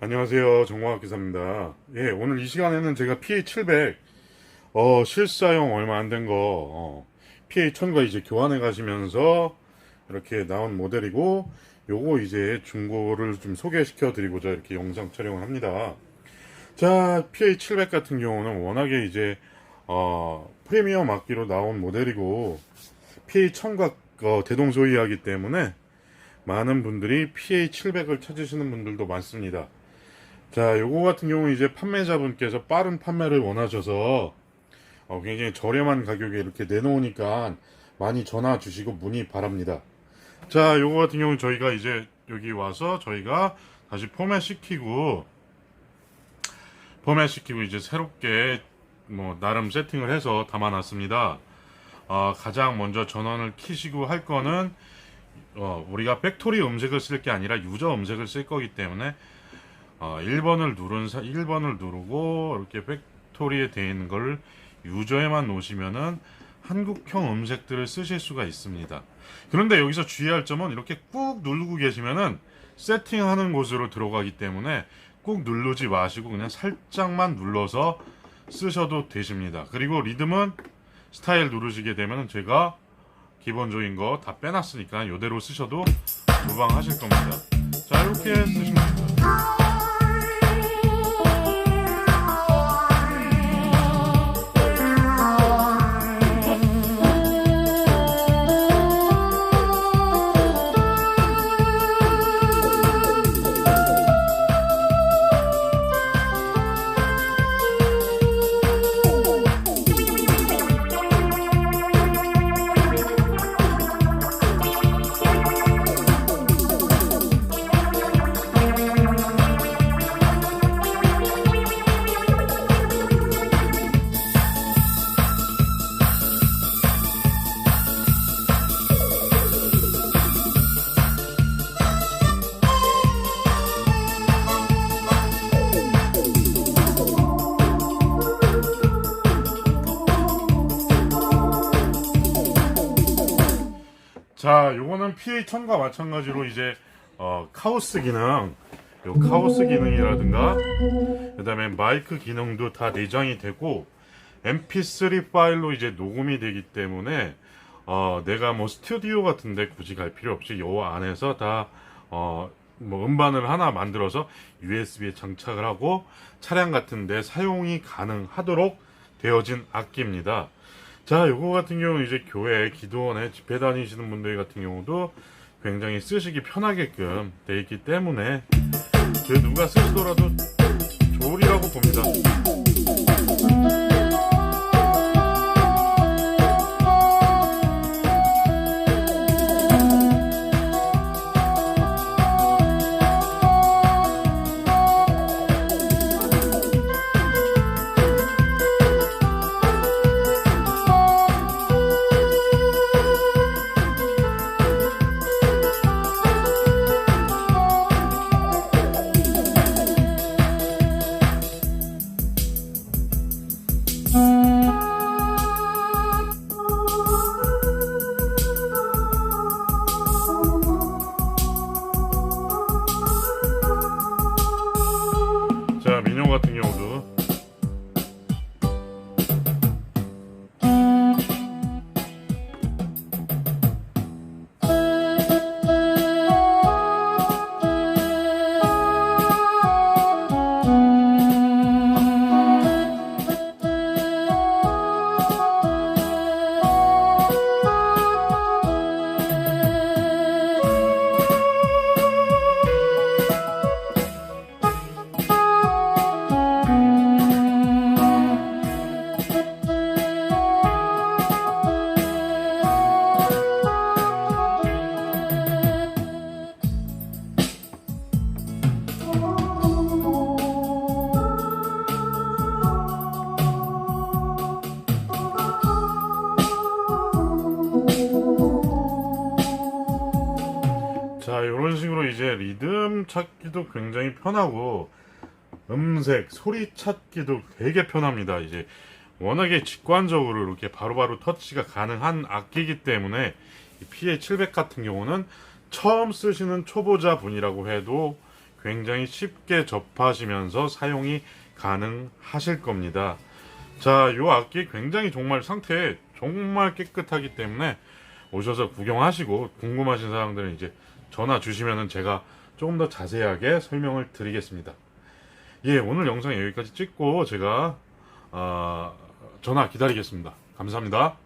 안녕하세요. 정광학 기사입니다. 예, 오늘 이 시간에는 제가 PA700, 어, 실사용 얼마 안 된 거, 어, PA1000과 이제 교환해 가시면서 이렇게 나온 모델이고, 요거 이제 중고를 좀 소개시켜 드리고자 이렇게 영상 촬영을 합니다. 자, PA700 같은 경우는 워낙에 이제, 어, 프리미엄 악기로 나온 모델이고, PA1000과 어, 대동소이하기 때문에 많은 분들이 PA700을 찾으시는 분들도 많습니다. 자, 요거 같은 경우 이제 판매자분께서 빠른 판매를 원하셔서 어, 굉장히 저렴한 가격에 이렇게 내놓으니까 많이 전화 주시고 문의 바랍니다. 자, 요거 같은 경우 저희가 이제 여기 와서 저희가 다시 포맷 시키고 포맷 시키고 이제 새롭게 뭐 나름 세팅을 해서 담아놨습니다. 어, 가장 먼저 전원을 키시고 할 거는 어, 우리가 팩토리 음색을 쓸 게 아니라 유저 음색을 쓸 거기 때문에 어, 1번을 누른 사, 1번을 누르고 이렇게 팩토리에 되어 있는 걸 유저에만 놓으시면은 한국형 음색들을 쓰실 수가 있습니다. 그런데 여기서 주의할 점은 이렇게 꾹 누르고 계시면은 세팅하는 곳으로 들어가기 때문에 꾹 누르지 마시고 그냥 살짝만 눌러서 쓰셔도 되십니다. 그리고 리듬은 스타일 누르시게 되면은 제가 기본적인 거 다 빼놨으니까 이대로 쓰셔도 무방하실 겁니다. 자 이렇게 쓰시면 됩니다. 자, 요거는 PA1000과 마찬가지로 이제 어, 카오스 기능, 요 카오스 기능이라든가 그다음에 마이크 기능도 다 내장이 되고 MP3 파일로 이제 녹음이 되기 때문에 어, 내가 뭐 스튜디오 같은데 굳이 갈 필요 없이 요 안에서 다 어, 뭐 음반을 하나 만들어서 USB에 장착을 하고 차량 같은데 사용이 가능하도록 되어진 악기입니다. 자, 요거 같은 경우는 이제 교회, 기도원에 집회 다니시는 분들 같은 경우도 굉장히 쓰시기 편하게끔 돼 있기 때문에 그 누가 쓰시더라도 좋으리라고 리듬 찾기도 굉장히 편하고 음색, 소리 찾기도 되게 편합니다. 이제 워낙에 직관적으로 이렇게 바로바로 터치가 가능한 악기이기 때문에 이 PA700 같은 경우는 처음 쓰시는 초보자 분이라고 해도 굉장히 쉽게 접하시면서 사용이 가능하실 겁니다. 자, 요 악기 굉장히 정말 상태 정말 깨끗하기 때문에 오셔서 구경하시고 궁금하신 사항들은 이제 전화 주시면은 제가 조금 더 자세하게 설명을 드리겠습니다. 예, 오늘 영상 여기까지 찍고 제가 아, 전화 기다리겠습니다. 감사합니다.